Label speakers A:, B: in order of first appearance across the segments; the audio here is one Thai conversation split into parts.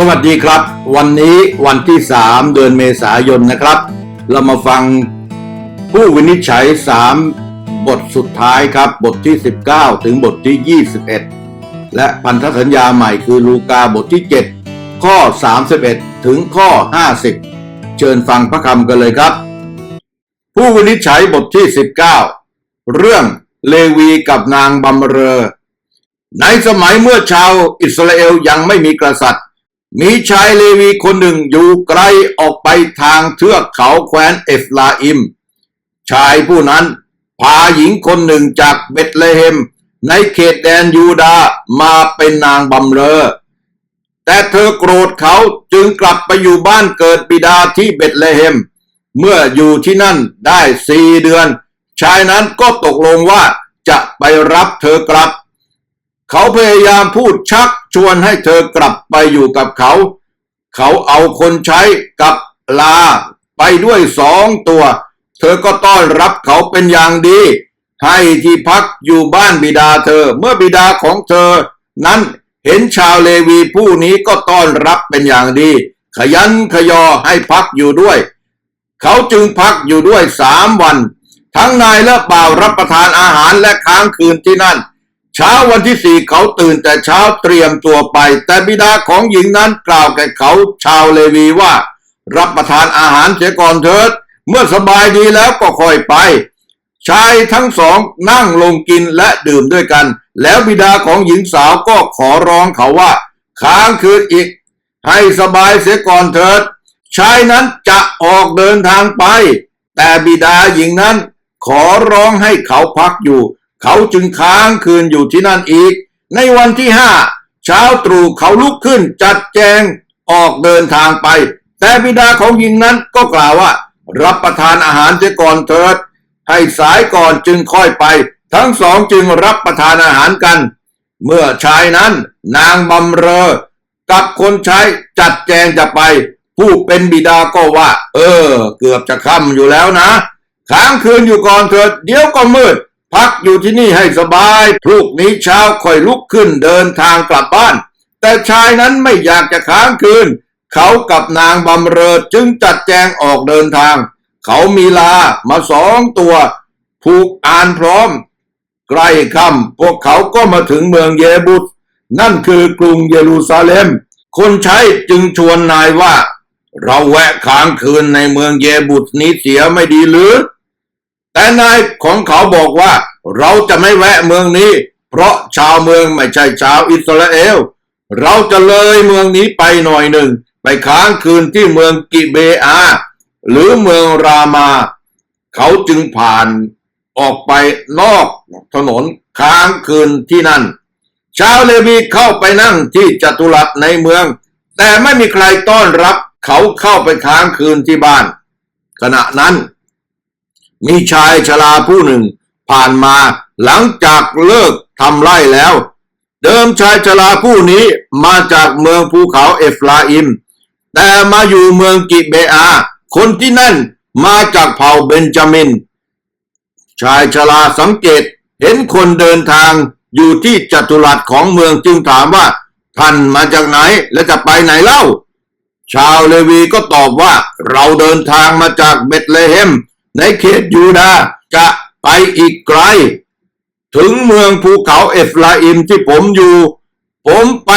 A: สวัสดีครับ วันนี้วันที่ 3 เดือนเมษายนนะครับ เรามาฟังผู้วินิจฉัย 3 บทสุดท้ายครับ บทที่ 19 ถึงบทที่ 21 และพันธสัญญาใหม่คือลูกาบทที่ 7 ข้อ 31 ถึงข้อ 50 เชิญฟังพระคำกันเลยครับ ผู้วินิจฉัยบทที่ 19 เรื่องเลวีกับนางบำเรอ ในสมัยเมื่อชาวอิสราเอลยังไม่มีกษัตริย์ มีชายเลวีคนหนึ่งอยู่ไกลออกไปทางเทือกเขาแคว้นเอฟลาอิม ชายผู้นั้นพาหญิงคนหนึ่งจากเบธเลเฮม ในเขตแดนยูดามาเป็นนางบำเรอ แต่เธอโกรธเขาจึงกลับไปอยู่บ้านเกิดบิดาที่เบธเลเฮม เมื่ออยู่ที่นั่นได้สี่เดือน ชายนั้นก็ตกลงว่าจะไปรับเธอกลับ เขาพยายามพูดชักชวนให้เธอกลับไปอยู่กับเขา เขาเอาคนใช้กับลาไปด้วยสองตัว เธอก็ต้อนรับเขาเป็นอย่างดี ให้ที่พักอยู่บ้านบิดาเธอ เมื่อบิดาของเธอ นั้นเห็นชาวเลวีผู้นี้ก็ต้อนรับเป็นอย่างดี ขยันขยอให้พักอยู่ด้วย เขาจึงพักอยู่ด้วยสามวัน ทั้งนายและบ่าวรับประทานอาหารและค้างคืนที่นั่น เช้าวันที่สี่เขาตื่นแต่เช้าเตรียมตัวไป แต่บิดาของหญิงนั้นกล่าวแก่เขาชาวเลวีว่า รับประทานอาหารเสียก่อนเถิด เมื่อสบายดีแล้วก็ค่อยไป ชายทั้งสองนั่งลงกินและดื่มด้วยกัน แล้วบิดาของหญิงสาวก็ขอร้องเขาว่า ค้างคืนอีก ให้สบายเสียก่อนเถิด ชายนั้นจะออกเดินทางไป แต่บิดาหญิงนั้นขอร้องให้เขาพักอยู่ เขาจึงค้างคืนอยู่ที่นั่นอีก ในวันที่ห้าเช้าตรู่เขาลุกขึ้นจัดแจงออกเดินทางไป แต่บิดาของหญิงนั้นก็กล่าวว่า รับประทานอาหารเสียก่อนเถิด ให้สายก่อนจึงค่อยไป ทั้งสองจึงรับประทานอาหารกัน เมื่อชายนั้นนางบำเรอ กับคนใช้จัดแจงจะไป ผู้เป็นบิดาก็ว่า เออ เกือบจะค่ำอยู่แล้วนะ ค้างคืนอยู่ก่อนเถิด เดี๋ยวก็มืด พักอยู่ที่นี่ให้สบาย พรุ่งนี้เช้าค่อยลุกขึ้นเดินทางกลับบ้าน แต่ชายนั้นไม่อยากจะค้างคืน เขากับนางบำเรอจึงจัดแจงออกเดินทาง เขามีลามาสองตัว ผูกอ่านพร้อม ใกล้ค่ำพวกเขาก็มาถึงเมืองเยบุสนั่นคือกรุงเยรูซาเล็ม คนใช้จึงชวนนายว่า เราแวะค้างคืนในเมืองเยบุสนี้เสียไม่ดีหรือ แต่นายของเขาบอกว่า เราจะไม่แวะเมืองนี้ เพราะชาวเมืองไม่ใช่ชาวอิสราเอล เราจะเลยเมืองนี้ไปหน่อยหนึ่ง ไปค้างคืนที่เมืองกิเบอาหรือเมืองรามา เขาจึงผ่านออกไปนอกถนนค้างคืนที่นั่น ชาวเลวีเข้าไปนั่งที่จัตุรัสในเมือง แต่ไม่มีใครต้อนรับเขาเข้าไปค้างคืนที่บ้าน ขณะนั้น มีชายชราผู้หนึ่ง ผ่านมาหลังจากเลิกทำไร่แล้ว เดิมชายชราผู้นี้มาจากเมืองภูเขาเอฟลาอิม แต่มาอยู่เมืองกิเบอา คนที่นั่นมาจากเผ่าเบนจามิน ชายชราสังเกตเห็นคนเดินทางอยู่ที่จัตุรัสของเมืองจึงถามว่า ท่านมาจากไหนและจะไปไหนเล่า ชาวเลวีก็ตอบว่าเราเดินทางมาจากเบธเลเฮม ในเขตยูดาจะไปอีกไกล ถึงเมืองภูเขาเอฟลาอิมที่ผมอยู่ ผมไป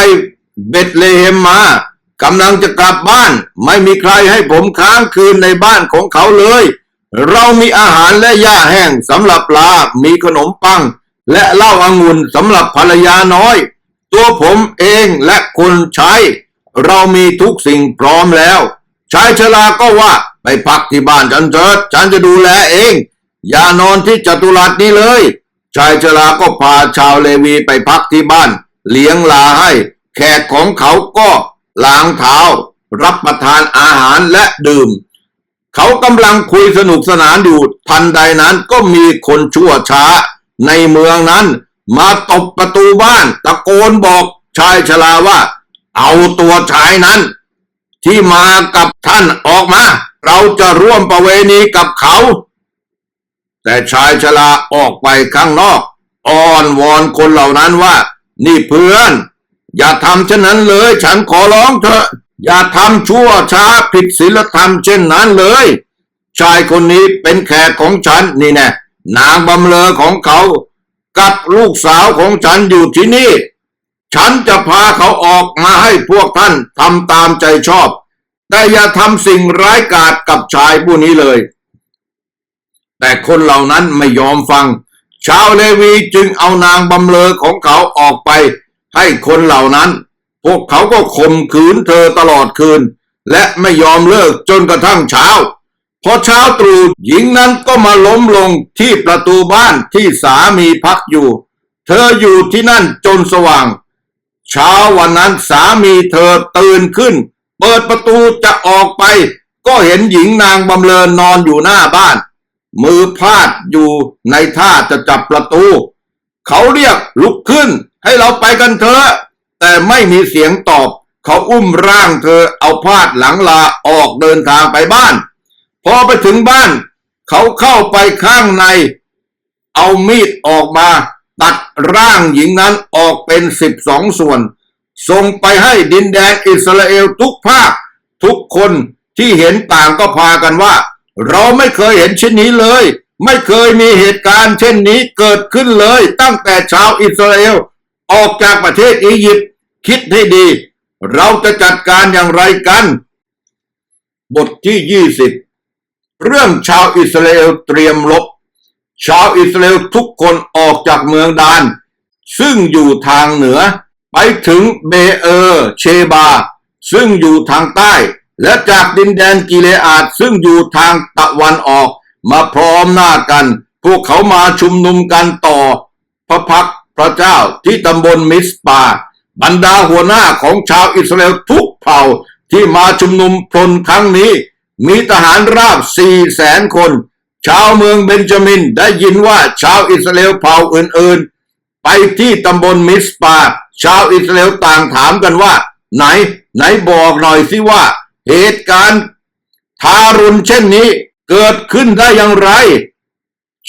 A: เบธเลเฮมมากำลังจะกลับบ้าน ไม่มีใครให้ผมค้างคืนในบ้านของเขาเลย เรามีอาหารและหญ้าแห้งสำหรับปลา มีขนมปัง และเหล้าอางุ่นสำหรับภรรยาน้อย ตัวผมเองและคนใช้ เรามีทุกสิ่งพร้อมแล้วชายชราก็ว่า ไปพักที่บ้านฉันเถิดฉันจะดูแลเอง อย่านอนที่จตุรัสนี้เลย ชายชราก็พาชาวเลวีไปพักที่บ้าน เลี้ยงลาให้ แขกของเขาก็ล้างเท้า รับประทานอาหารและดื่ม เขากำลังคุยสนุกสนานอยู่ทันใดนั้นก็มีคนชั่วช้า ในเมืองนั้น มาตบประตูบ้าน ตะโกนบอกชายชราว่า เอาตัวชายนั้น ที่มากับท่านออกมา เราจะร่วมประเวณีกับเขา แต่ชายชราออกไปข้างนอก อ้อนวอนคนเหล่านั้นว่า นี่เพื่อน อย่าทำเช่นนั้นเลย ฉันขอร้องเถอะ อย่าทำชั่วช้าผิดศีลธรรมเช่นนั้นเลย ชายคนนี้เป็นแขกของฉันนี่แน่นางบำเลอของเขา กับลูกสาวของฉันอยู่ที่นี่ ฉันจะพาเขาออกมาให้พวกท่านทำตามใจชอบ แต่อย่าทำสิ่งร้ายกาจกับชายผู้นี้เลย แต่คนเหล่านั้นไม่ยอมฟัง ชาวเลวีจึงเอานางบำเลอของเขาออกไป ให้คนเหล่านั้น พวกเขาก็ข่มขืนเธอตลอดคืน และไม่ยอมเลิกจนกระทั่งเช้า พอเช้าตรู่หญิงนั้นก็มาล้มลงที่ประตูบ้านที่สามีพักอยู่ เธออยู่ที่นั่นจนสว่าง เช้าวันนั้นสามีเธอตื่นขึ้น เปิดประตูจะออกไป ก็เห็นหญิงนางบำเรอนอนอยู่หน้าบ้าน มือพาดอยู่ในท่าจะจับประตู เขาเรียกลุกขึ้น ให้เราไปกันเถอะแต่ไม่มีเสียงตอบ เขาอุ้มร่างเธอเอาพาดหลังลาออกเดินทางไปบ้าน พอไปถึงบ้าน เขาเข้าไปข้างใน เอามีดออกมา ตัดร่างหญิงนั้นออกเป็นสิบสองส่วน ส่งไปให้ดินแดนอิสราเอลทุกภาค ทุกคนที่เห็นต่างก็พากันว่า เราไม่เคยเห็นเช่นนี้เลย ไม่เคยมีเหตุการณ์เช่นนี้เกิดขึ้นเลย ตั้งแต่ชาวอิสราเอลออกจากประเทศอียิปต์คิดให้ดี เราจะจัดการอย่างไรกัน บทที่ยี่สิบเรื่องชาวอิสราเอลเตรียมรบ ชาวอิสราเอลทุกคนออกจากเมืองดาน ซึ่งอยู่ทางเหนือ ไปถึงเบเออร์เชบา ซึ่งอยู่ทางใต้ และจากดินแดนกิเลอาดซึ่งอยู่ทางตะวันออก มาพร้อมหน้ากัน พวกเขามาชุมนุมกันต่อ พระพักพระเจ้าที่ตำบลมิสปา บรรดาหัวหน้าของชาวอิสราเอลทุกเผ่าที่มาชุมนุมพลครั้งนี้ มีทหารราบสี่แสนคน ชาวเมืองเบนจามินได้ยินว่าชาวอิสราเอลเผ่าอื่นๆ ไปที่ตำบลมิสปา ชาวอิสราเอลต่างถามกันว่า ไหน ไหนบอกหน่อยสิว่า เหตุการณ์ทารุณเช่นนี้เกิดขึ้นได้อย่างไร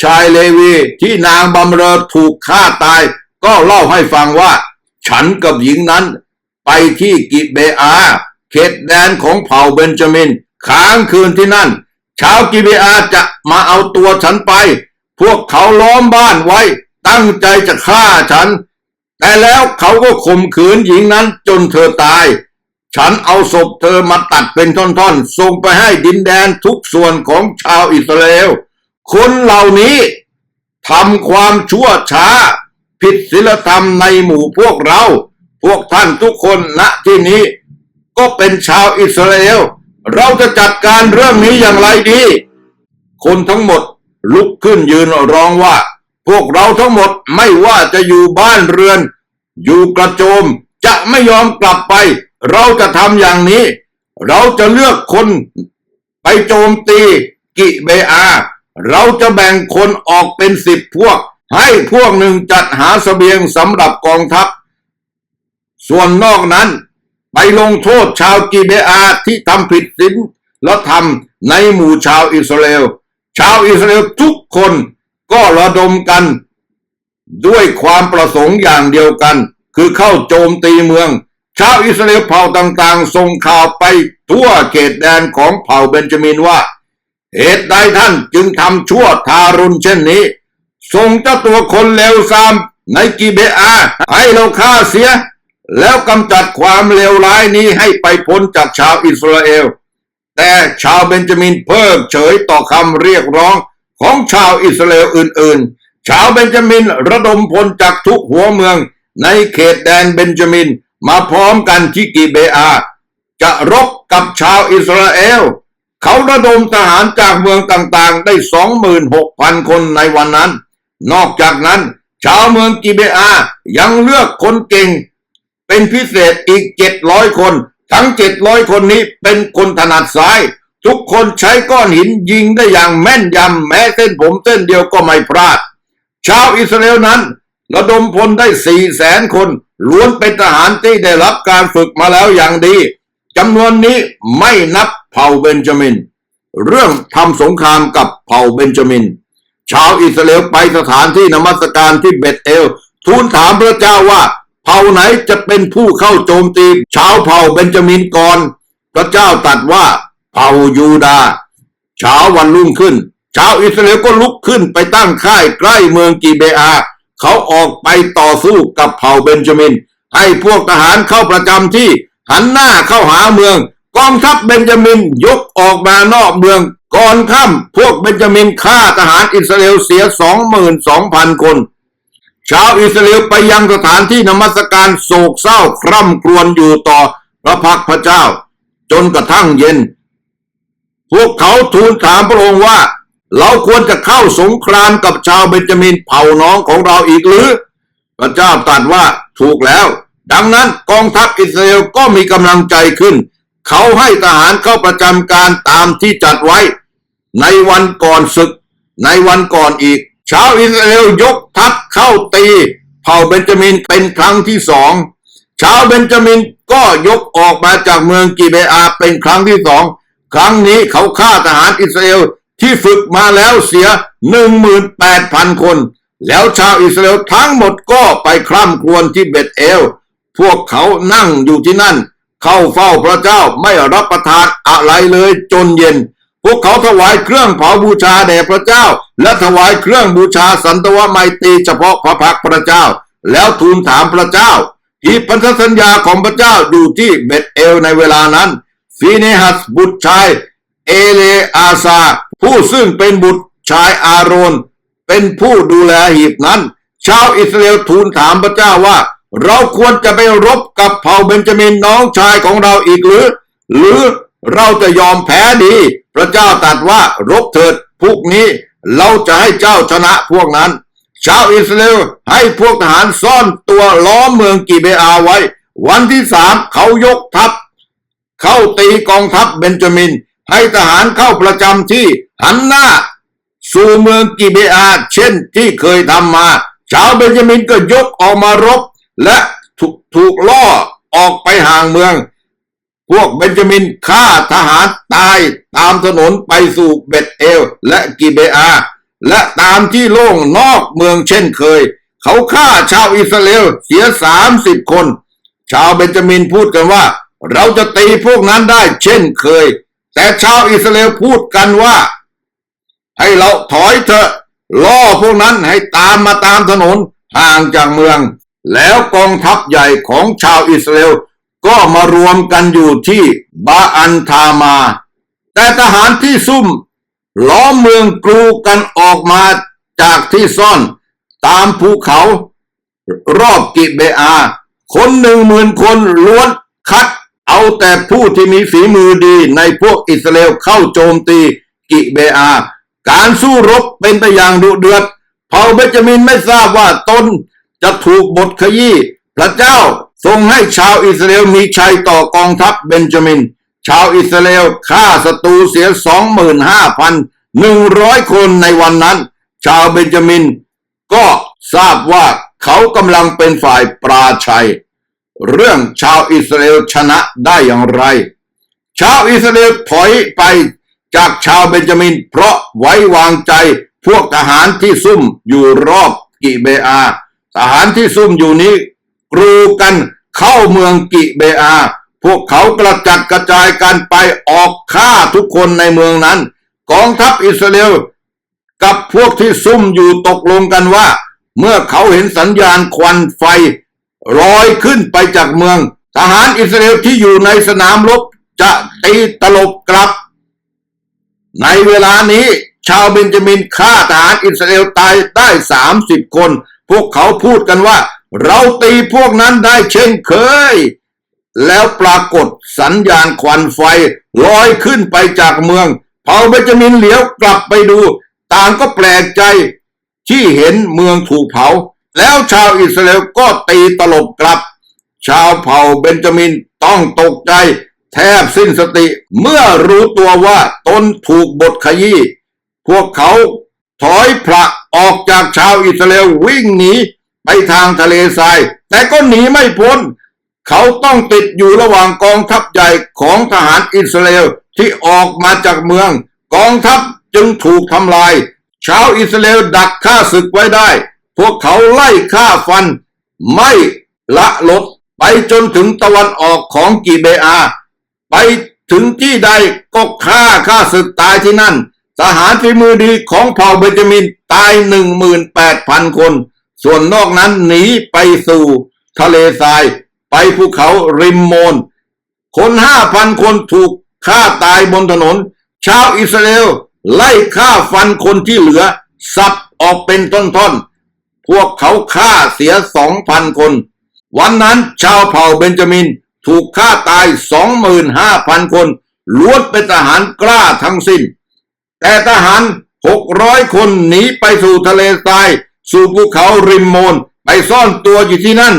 A: ชายเลวีที่นางบำเรอถูกฆ่าตาย ก็เล่าให้ฟังว่า ฉันกับหญิงนั้น ไปที่กิเบอา เขตแดนของเผ่าเบนจามินค้างคืนที่นั่น ชาวกิเบอาจะมาเอาตัวฉันไป พวกเขาล้อมบ้านไว้ ตั้งใจจะฆ่าฉัน แต่แล้วเขาก็ข่มขืนหญิงนั้นจนเธอตาย ฉันเอาศพเธอมาตัดเป็นท่อนๆ ส่งไปให้ดินแดนทุกส่วนของชาวอิสราเอล คนเหล่านี้ทำความชั่วช้า ผิดศีลธรรมในหมู่พวกเรา พวกท่านทุกคนณที่นี้ ก็เป็นชาวอิสราเอล เราจะจัดการเรื่องนี้อย่างไรดี คนทั้งหมดลุกขึ้นยืนร้องว่า พวกเราทั้งหมดไม่ว่าจะอยู่บ้านเรือน อยู่กระโจมจะไม่ยอมกลับไป เราจะทำอย่างนี้ เราจะเลือกคนไปโจมตีกิเบอา เราจะแบ่งคนออกเป็นสิบพวก ให้พวกหนึ่งจัดหาเสบียงสำหรับกองทัพ ส่วนนอกนั้น ไปลงโทษชาวกิเบอาที่ทำผิดศีลและทำในหมู่ชาวอิสราเอล ชาวอิสราเอลทุกคนก็ระดมกัน ด้วยความประสงค์อย่างเดียวกัน คือเข้าโจมตีเมือง ชาวอิสราเอลเผ่าต่างๆ ส่งข่าวไปทั่วเขตแดนของเผ่าเบนจามินว่า เหตุใดท่านจึงทำชั่วทารุณเช่นนี้ ส่งเจ้าตัวคนเลวทรามในกิเบอาให้เราฆ่าเสีย แล้วกำจัดความเลวร้ายนี้ให้ไปพ้นจากชาวอิสราเอล แต่ชาวเบนจามินเพิกเฉยต่อคำเรียกร้องของชาวอิสราเอลอื่นๆ ชาวเบนจามินระดมพลจากทุกหัวเมือง ในเขตแดนเบนจามินมาพร้อมกันที่กิเบอา จะรบกับชาวอิสราเอล เขาระดมทหารจากเมืองต่างๆ ได้ 26,000 คนในวันนั้น นอกจากนั้น ชาวเมืองกิเบอายังเลือกคนเก่ง เป็นพิเศษอีก 700 คน ทั้ง 700 คนนี้เป็นคนถนัดซ้าย ทุกคนใช้ก้อนหินยิงได้อย่างแม่นยำแม้เส้นผมเส้นเดียวก็ไม่พลาด ชาวอิสราเอลนั้น ระดมพลได้สี่แสนคน ล้วนเป็นทหารที่ได้รับการฝึกมาแล้วอย่างดีจำนวนนี้ไม่นับเผ่าเบนจามิน เรื่องทำสงครามกับเผ่าเบนจามิน ชาวอิสราเอลไปสถานที่นมัสการที่เบตเอล ทูลถามพระเจ้าว่า เผ่าไหนจะเป็นผู้เข้าโจมตีชาวเผ่าเบนจามินก่อน พระเจ้าตรัสว่าเผ่ายูดาเช้าวันรุ่งขึ้นชาวอิสราเอลก็ลุกขึ้นไปตั้งค่ายใกล้เมืองกีเบอาเขาออกไปต่อสู้กับเผ่าเบนจามิน ให้พวกทหารเข้าประจำที่หันหน้าเข้าหาเมือง กองทัพเบนจามินยกออกมานอกเมือง ก่อนค่ำพวกเบนจามินฆ่าทหารอิสราเอลเสียสองหมื่นสองพันคน ชาวอิสราเอลไปยังสถานที่นมัสการโศกเศร้าคร่ำครวญอยู่ต่อพระพักพระเจ้า จนกระทั่งเย็น พวกเขาทูลถามพระองค์ว่า เราควรจะเข้าสงครามกับชาวเบนจามินเผ่าน้องของเราอีกหรือ พระเจ้าตรัสว่าถูกแล้ว ดังนั้นกองทัพอิสราเอลก็มีกำลังใจขึ้น เขาให้ทหารเข้าประจำการตามที่จัดไว้ ในวันก่อนศึก ในวันก่อนอีก ชาวอิสราเอลยกทัพเข้าตีเผ่าเบนจามินเป็นครั้งที่สองชาวเบนจามินก็ยกออกมาจากเมืองกิเบอาเป็นครั้งที่สองครั้งนี้เขาฆ่าทหารอิสราเอลที่ฝึกมาแล้วเสีย 18,000 คน แล้วชาวอิสราเอลทั้งหมดก็ไปคร่ำครวญที่เบตเอล พวกเขานั่งอยู่ที่นั่น เข้าเฝ้าพระเจ้าไม่รับประทานอะไรเลยจนเย็น พวกเขาถวายเครื่องเผาบูชาแด่พระเจ้า และถวายเครื่องบูชาสันตวไมตรีเฉพาะพระพักตร์พระเจ้า แล้วทูลถามพระเจ้าหีบพันธสัญญาของพระเจ้าอยู่ที่เบตเอลในเวลานั้นฟีเนหัสบุตรชายเอเลอาซา ผู้ซึ่งเป็นบุตรชายอาโรน เป็นผู้ดูแลหีบนั้น ชาวอิสราเอลทูลถามพระเจ้าว่า เราควรจะไปรบกับเผ่าเบนจามินน้องชายของเราอีกหรือ หรือ เราจะยอมแพ้ดีพระเจ้าตรัสว่ารบเถิดพวกนี้ เราจะให้เจ้าชนะพวกนั้น ชาวอิสราเอลให้พวกทหารซ่อนตัวล้อมเมืองกิเบอาไว้ วันที่สามเขายกทัพ เข้าตีกองทัพเบนจามิน ให้ทหารเข้าประจำที่หันหน้า สู่เมืองกิเบอาเช่นที่เคยทำมา ชาวเบนจามินก็ยกออกมารบ และถูกถูกล่อออกไปห่างเมือง พวกเบนจามินฆ่าทหารตายตามถนนไปสู่เบตเอลและกิเบอา และตามที่โล่งนอกเมืองเช่นเคย เขาฆ่าชาวอิสราเอลเสียสามสิบคน ชาวเบนจามินพูดกันว่า เราจะตีพวกนั้นได้เช่นเคย แต่ชาวอิสราเอลพูดกันว่า ให้เราถอยเถอะล่อพวกนั้นให้ตามมาตามถนนห่างจากเมือง แล้วกองทัพใหญ่ของชาวอิสราเอล ก็มารวมกันอยู่ที่บาอันทามา แต่ทหารที่ซุ่มล้อมเมืองกรูกันออกมาจากที่ซ่อนตามภูเขา รอบกิเบอา คนหนึ่งหมื่นคนล้วนคัดเอาแต่ผู้ที่มีฝีมือดีในพวกอิสราเอลเข้าโจมตีกิเบอา การสู้รบเป็นไปอย่างดุเดือดเผ่าเบจามินไม่ทราบว่าตนจะถูกบทขยี้พระเจ้า ทรงให้ชาวอิสราเอลมีชัยต่อกองทัพเบนจามิน ชาวอิสราเอลฆ่าศัตรูเสียสองหมื่นห้าพันหนึ่งร้อยคนในวันนั้น ชาวเบนจามิน ก็ทราบว่าเขากำลังเป็นฝ่ายปราชัย เรื่องชาวอิสราเอลชนะได้อย่างไร ชาวอิสราเอลถอยไปจากชาวเบนจามิน เพราะไว้วางใจพวกทหารที่ซุ่มอยู่รอบกิเบอา ทหารที่ซุ่มอยู่นี้ กรูกันเข้าเมืองกิเบอา พวกเขากระจัดกระจายกันไปออกฆ่าทุกคนในเมืองนั้น กองทัพอิสราเอลกับพวกที่ซุ่มอยู่ตกลงกันว่า เมื่อเขาเห็นสัญญาณควันไฟลอยขึ้นไปจากเมือง ทหารอิสราเอลที่อยู่ในสนามรบจะตีตลบกลับ ในเวลานี้ชาวเบนจามินฆ่าทหารอิสราเอลตายได้สามสิบคน พวกเขาพูดกันว่า เราตีพวกนั้นได้เช่นเคย แล้วปรากฏสัญญาณควันไฟลอยขึ้นไปจากเมืองเผาเบนจามินเหลียวกลับไปดู ต่างก็แปลกใจที่เห็นเมืองถูกเผา แล้วชาวอิสราเอลก็ตีตลบกลับ ชาวเผ่าเบนจามินต้องตกใจ แทบสิ้นสติเมื่อรู้ตัวว่าตนถูกบทขยี้พวกเขาถอยพระออกจากชาวอิสราเอลวิ่งหนี ไปทางทะเลทราย แต่ก็หนีไม่พ้น เขาต้องติดอยู่ระหว่างกองทัพใหญ่ของทหารอิสราเอลที่ออกมาจากเมือง กองทัพจึงถูกทำลาย ชาวอิสราเอลดักฆ่าศึกไว้ได้ พวกเขาไล่ฆ่าฟัน ไม่ละลดไปจนถึงตะวันออกของกีเบอา ไปถึงที่ใดก็ฆ่าฆ่าศึกตายที่นั่นทหารฝีมือดีของเผ่าเบนจามินตายหนึ่งหมื่นแปดพันคน ส่วนนอกนั้นหนีไปสู่ทะเลทราย ไปภูเขาริมโมน คนห้าพันคนถูกฆ่าตายบนถนน ชาวอิสราเอลไล่ฆ่าฟันคนที่เหลือ สับออกเป็นท่อนๆ พวกเขาฆ่าเสียสองพันคน วันนั้นชาวเผ่าเบนจามินถูกฆ่าตายสองหมื่นห้าพันคนล้วนเป็นทหารกล้าทั้งสิ้น แต่ทหารหกร้อยคนหนีไปสู่ทะเลทราย สู่ภูเขาริมโมนไปซ่อนตัวอยู่ที่นั่น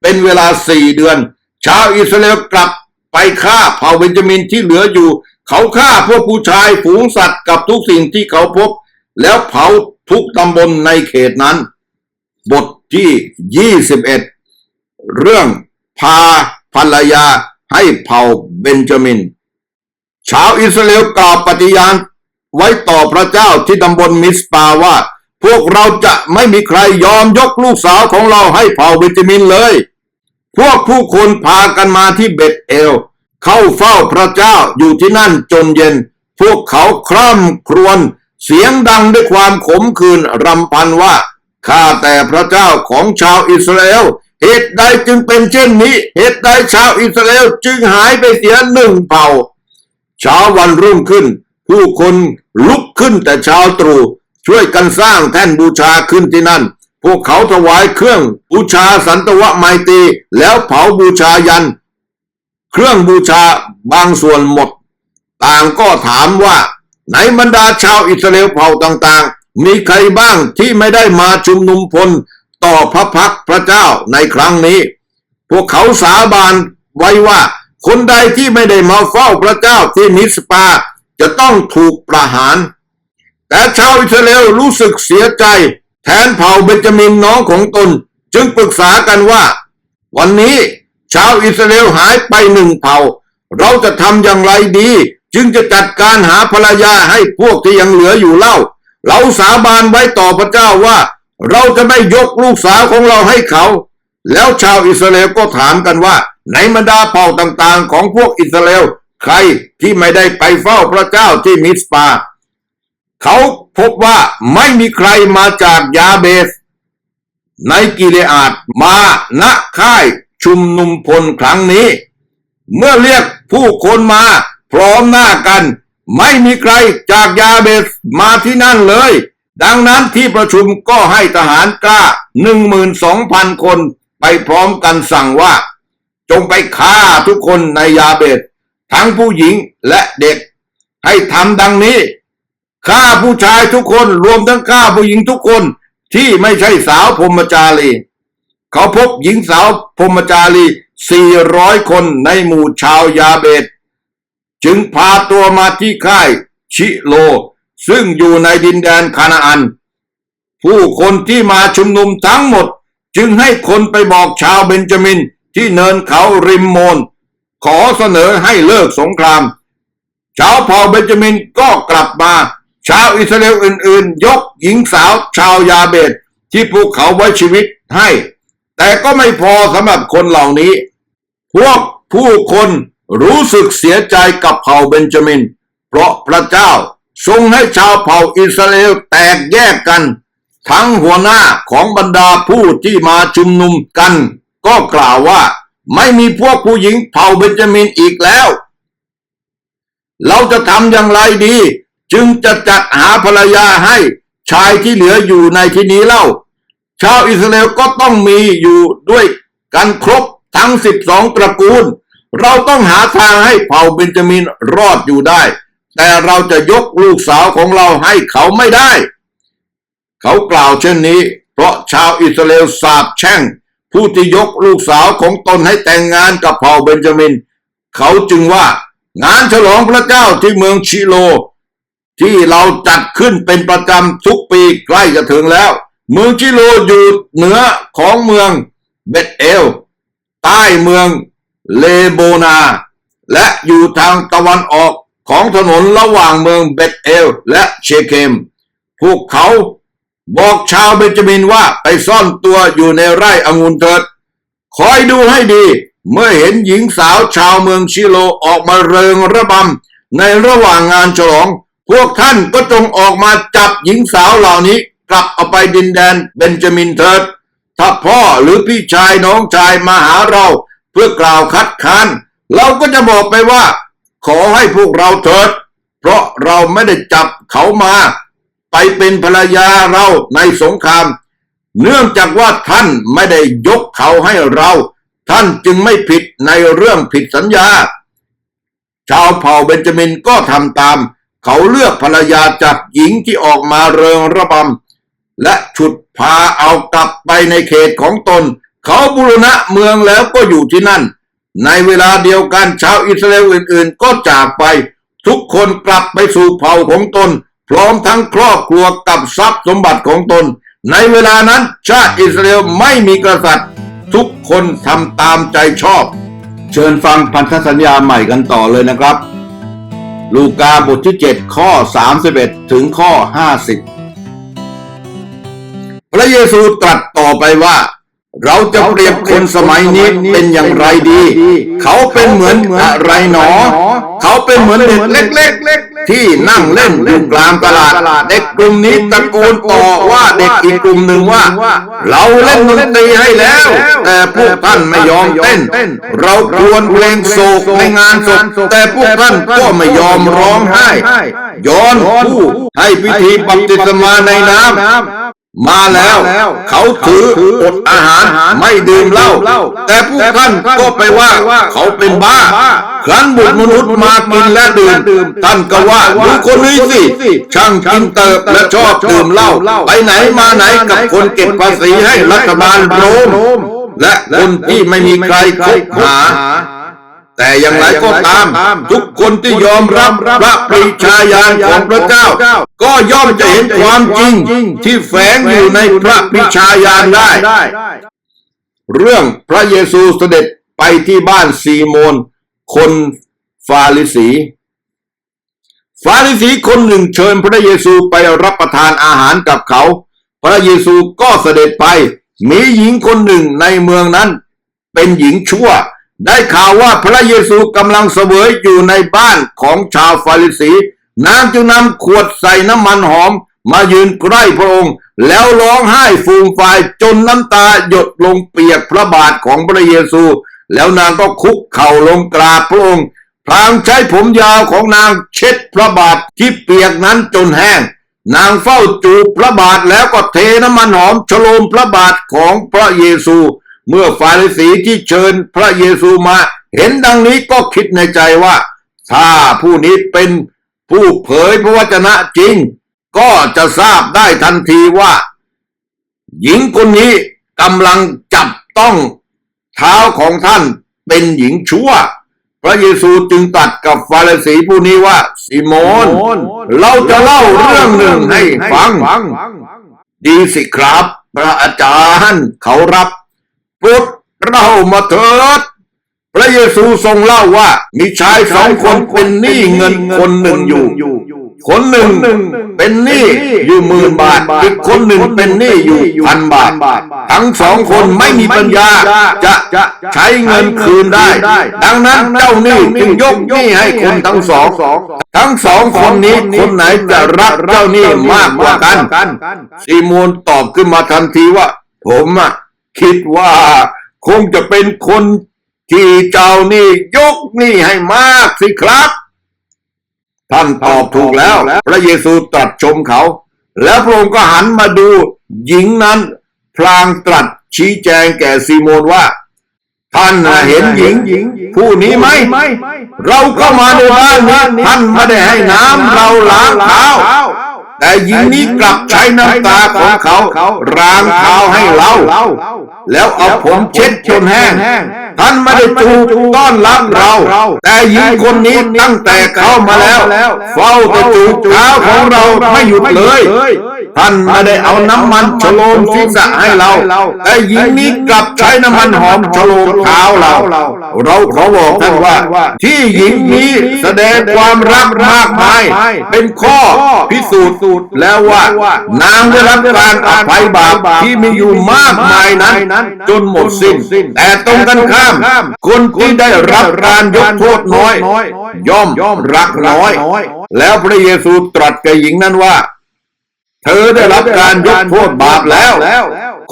A: เป็นเวลาสี่เดือน ชาวอิสราเอลกลับไปฆ่าเผ่าเบนจามินที่เหลืออยู่ เขาฆ่าพวกผู้ชายฝูงสัตว์กับทุกสิ่งที่เขาพบ แล้วเผาทุกตำบลในเขตนั้น บทที่21เรื่องพาภรรยาให้เผ่าเบนจามิน ชาวอิสราเอลกล่าวปฏิญาณไว้ต่อพระเจ้าที่ตำบลมิสปาว่า พวกเราจะไม่มีใครยอมยกลูกสาวของเราให้เผ่าเบจามินเลย พวกผู้คนพากันมาที่เบ็ดเอล เข้าเฝ้าพระเจ้าอยู่ที่นั่นจนเย็น พวกเขาคร่ำครวญเสียงดังด้วยความขมขื่นรำพันว่าข้าแต่พระเจ้าของชาวอิสราเอลเหตุใดจึงเป็นเช่นนี้ เหตุใดชาวอิสราเอลจึงหายไปเสียหนึ่งเผ่า เช้าวันรุ่งขึ้น ผู้คนลุกขึ้นแต่เช้าตรู่ ช่วยกันสร้างแท่นบูชาขึ้นที่นั่น พวกเขาถวายเครื่องบูชาสันตวะไมตรีแล้วเผาบูชายัน เครื่องบูชาบางส่วนหมด ต่างก็ถามว่าในบรรดาชาวอิสราเอลเผ่าต่างๆ มีใครบ้างที่ไม่ได้มาชุมนุมพลต่อพระพักพระเจ้าในครั้งนี้ พวกเขาสาบานไว้ว่า คนใดที่ไม่ได้มาเฝ้าพระเจ้าที่มิสปาจะต้องถูกประหาร แต่ชาวอิสราเอลรู้สึกเสียใจ แทนเผ่าเบนจามินน้องของตน จึงปรึกษากันว่า วันนี้ชาวอิสราเอลหายไปหนึ่งเผ่า เราจะทำอย่างไรดี จึงจะจัดการหาภรรยาให้พวกที่ยังเหลืออยู่เล่า เราสาบานไว้ต่อพระเจ้าว่า เราจะไม่ยกลูกสาวของเราให้เขา แล้วชาวอิสราเอลก็ถามกันว่า ในบรรดาเผ่าต่างๆ ของพวกอิสราเอลใครที่ไม่ได้ไปเฝ้าพระเจ้าที่มิสปา เขาพบว่าไม่มีใครมาจากยาเบส ในกิเลอาดมาณค่ายชุมนุมพลครั้งนี้ เมื่อเรียกผู้คนมา พร้อมหน้ากัน ไม่มีใครจากยาเบสมาที่นั่นเลย ดังนั้นที่ประชุมก็ให้ทหารกล้าหนึ่งหมื่นสองพันคนไปพร้อมกันสั่งว่า จงไปฆ่าทุกคนในยาเบสทั้งผู้หญิงและเด็ก ให้ทำดังนี้ ฆ่าผู้ชายทุกคนรวมทั้งฆ่าผู้หญิงทุกคนที่ไม่ใช่สาวพรมจารี เขาพบหญิงสาวพรมจารี 400 คนในหมู่ชาวยาเบต จึงพาตัวมาที่ค่ายชิโล ซึ่งอยู่ในดินแดนคานาอัน ผู้คนที่มาชุมนุมทั้งหมด จึงให้คนไปบอกชาวเบนจามินที่เนินเขาริมโมน ขอเสนอให้เลิกสงคราม ชาวเผ่าเบนจามินก็กลับมา ชาวอิสราเอลอื่นๆ ยกหญิงสาวชาวยาเบตที่พวกเขาไว้ชีวิตให้ แต่ก็ไม่พอสำหรับคนเหล่านี้ พวกผู้คนรู้สึกเสียใจกับเผ่าเบนจามิน เพราะพระเจ้าทรงให้ชาวเผ่าอิสราเอลแตกแยกกัน ทั้งหัวหน้าของบรรดาผู้ที่มาชุมนุมกัน ก็กล่าวว่าไม่มีพวกผู้หญิงเผ่าเบนจามินอีกแล้ว เราจะทำอย่างไรดี จึงจะจัดหาภรรยาให้ชายที่เหลืออยู่ในที่นี้เล่า ชาวอิสราเอลก็ต้องมีอยู่ด้วยกันครบทั้งสิบสองตระกูล เราต้องหาทางให้เผ่าเบนจามินรอดอยู่ได้ แต่เราจะยกลูกสาวของเราให้เขาไม่ได้ เขากล่าวเช่นนี้ เพราะชาวอิสราเอลสาบแช่ง ผู้ที่ยกลูกสาวของตนให้แต่งงานกับเผ่าเบนจามิน เขาจึงว่างานฉลองพระเจ้าที่เมืองชิโล ที่เราจัดขึ้นเป็นประจำทุกปีใกล้จะถึงแล้ว เมืองชิโลอยู่เหนือของเมืองเบตเอล ใต้เมืองเลโบนา และอยู่ทางตะวันออกของถนนระหว่างเมืองเบตเอล และเชเคม พวกเขาบอกชาวเบนจามินว่าไปซ่อนตัวอยู่ในไร่องุ่นเถิด คอยดูให้ดี เมื่อเห็นหญิงสาวชาวเมืองชิโลออกมาเริงระบำในระหว่างงานฉลอง พวกท่านก็จงออกมาจับหญิงสาวเหล่านี้ กลับเอาไปดินแดนเบนจามินเถิด ถ้าพ่อหรือพี่ชายน้องชายมาหาเราเพื่อกล่าวคัดค้าน เราก็จะบอกไปว่า ขอให้พวกเราเถิด เพราะเราไม่ได้จับเขามา ไปเป็นภรรยาเราในสงคราม เนื่องจากว่าท่านไม่ได้ยกเขาให้เรา ท่านจึงไม่ผิดในเรื่องผิดสัญญา ชาวเผ่าเบนจามินก็ทำตาม เขาเลือกภรรยาจากหญิงที่ออกมาเริงระบำและฉุดพาเอากลับไปในเขตของตน เขาบุรณะเมืองแล้วก็อยู่ที่นั่น ในเวลาเดียวกันชาวอิสราเอลอื่นๆ ก็จากไป ทุกคนกลับไปสู่เผ่าของตน พร้อมทั้งครอบครัวกับทรัพย์สมบัติของตน ในเวลานั้นชาติอิสราเอลไม่มีกษัตริย์ ทุกคนทำตามใจชอบ เชิญฟังพันธสัญญาใหม่กันต่อเลยนะครับ ลูกาบทที่ 7 ข้อ 31 ถึงข้อ 50 พระเยซูตรัสต่อไปว่า เราจะเปรียบคนสมัยนี้เป็นอย่างไรดี เขาเป็นเหมือนอะไรหนอ เขาเป็นเหมือนเด็กเล็กๆที่นั่งเล่นอยู่กลางตลาดเด็กกลุ่มนี้ตะโกนต่อว่าเด็กอีกกลุ่มหนึ่งว่า เราเล่นดนตรีให้แล้ว แต่พวกท่านไม่ยอมเต้น เราควรเพลงโศกในงานศพแต่พวกท่านก็ไม่ยอมร้องไห้ย้อนผู้ให้พิธีบัพติศมาในน้ำ มาแล้วเขาถืออดอาหารไม่ดื่มเหล้าแต่พวกท่านก็ไปว่าเขาเป็นบ้า ครั้นบุตรมนุษย์มากินและดื่มท่านก็ว่าดูคนนี้สิ ช่างกินเติบและชอบดื่มเหล้าไปไหนมาไหนกับคนเก็บภาษีให้รัฐบาลโรมและคนที่ไม่มีใครคบหา แต่อย่างไรก็ตาม ทุกคนที่ยอมรับพระปรีชาญาณของพระเจ้า ก็ย่อมจะเห็นความจริงที่แฝงอยู่ในพระปรีชาญาณได้ เรื่องพระเยซูเสด็จไปที่บ้านซีโมน คนฟาริสี ฟาริสีคนหนึ่งเชิญพระเยซูไปรับประทานอาหารกับเขา พระเยซูก็เสด็จไป มีหญิงคนหนึ่งในเมืองนั้น เป็นหญิงชั่ว ได้ข่าวว่าพระเยซูกำลังเสวยอยู่ในบ้านของชาวฟาริสีนางจึงนำขวดใส่น้ำมันหอม มายืนใกล้พระองค์ แล้วร้องไห้ฟูมฟายจนน้ำตาหยดลงเปียกพระบาทของพระเยซู แล้วนางก็คุกเข่าลงกราบพระองค์พลางใช้ผมยาวของนางเช็ดพระบาทที่เปียกนั้นจนแห้ง นางเฝ้าจูบพระบาทแล้วก็เทน้ำมันหอมฉโลมพระบาทของพระเยซู เมื่อฟาริสีที่เชิญพระเยซูมา เห็นดังนี้ก็คิดในใจว่า ถ้าผู้นี้เป็นผู้เผยพระวจนะจริง ก็จะทราบได้ทันทีว่า หญิงคนนี้กำลังจับต้องเท้าของท่านเป็นหญิงชั่ว พระเยซูจึงตรัสกับฟาริสีผู้นี้ว่าซิโมนเราจะเล่าเรื่องหนึ่งให้ฟัง ดีสิครับ พระอาจารย์เขารับโปรดเล่ามาเถิด พระเยซูทรงเล่าว่า มีชายสองคนเป็นหนี้เงินคนหนึ่งอยู่ คนหนึ่งเป็นหนี้อยู่หมื่นบาท อีกคนหนึ่งเป็นหนี้อยู่พันบาท ทั้งสองคนไม่มีปัญญาจะใช้เงินคืนได้ ดังนั้นเจ้าหนี้จึงยกหนี้ให้คนทั้งสอง ทั้งสองคนนี้คนไหนจะรักเจ้าหนี้มากกว่ากันซีโมนตอบขึ้นมาทันทีว่า ผมอะ คิดว่าคงจะเป็นคนที่เจ้าหนี้ยกหนี้ให้มากสิครับ ท่านตอบถูกแล้ว พระเยซูตรัสชมเขา แล้วพระองค์ก็หันมาดูหญิงนั้น พลางตรัสชี้แจงแก่ซีโมนว่า ท่านน่ะเห็นหญิง ผู้นี้ไหมเราเข้ามาในบ้านนี้ท่านไม่ได้ให้น้ำเราล้างเท้า แต่หญิงนี้กลับใช้น้ำตาของเขาล้างเท้าให้เรา แล้วเอาผมเช็ดจนแห้ง ท่านไม่ได้จูบต้อนรับเรา แต่หญิงคนนี้ตั้งแต่เข้ามาแล้ว เฝ้าแต่จูบเท้าของเราไม่หยุดเลย ท่านไม่ได้เอาน้ำมันฉโลมศีรษะให้เรา แต่หญิงนี้กลับใช้น้ำมันหอมฉโลมเท้าเรา เราขอบอกท่านว่า ที่หญิงนี้แสดงความรักมากมาย เป็นข้อพิสูจน์แล้วว่านางได้รับการอภัยบาปที่มีอยู่มากมายนั้น จนหมดสิ้น แต่ตรงกันข้ามคนที่ได้รับการยกโทษน้อย ย่อมรักน้อย แล้วพระเยซูตรัสแก่หญิงนั้นว่า เธอได้รับการยกโทษบาปแล้ว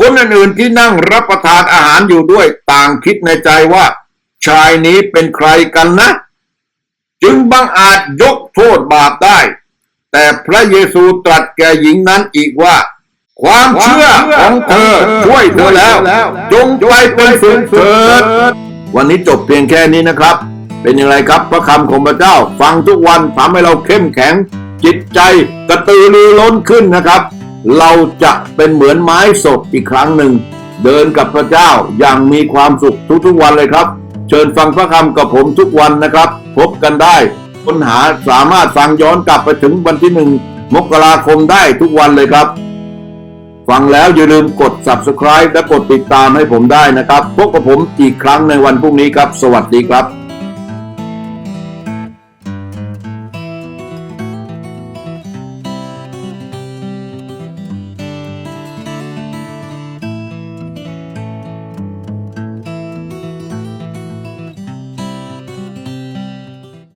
A: คนอื่นๆที่นั่งรับประทานอาหารอยู่ด้วยต่างคิดในใจว่า ชายนี้เป็นใครกันนะ จึงบังอาจยกโทษบาปได้ แต่พระเยซูตรัสแก่หญิงนั้นอีกว่า ความเชื่อของเธอช่วยเธอแล้ว จงไปเป็นสุขเถิด วันนี้จบเพียงแค่นี้นะครับ เป็นอย่างไรครับพระคำของพระเจ้าฟังทุกวันทำให้เราเข้มแข็ง จิตใจกระตือรือร้นขึ้นนะครับ เราจะเป็นเหมือนไม้สดอีกครั้งหนึ่ง เดินกับพระเจ้าอย่างมีความสุขทุกๆวันเลยครับ เชิญฟังพระคำกับผมทุกวันนะครับ พบกันได้ค้นหาสามารถฟังย้อนกลับไปถึงวันที่หนึ่งมกราคมได้ทุกวันเลยครับ ฟังแล้วอย่าลืมกด subscribe และกดติดตามให้ผมได้นะครับ พบกับผมอีกครั้งในวันพรุ่งนี้ครับ สวัสดีครับ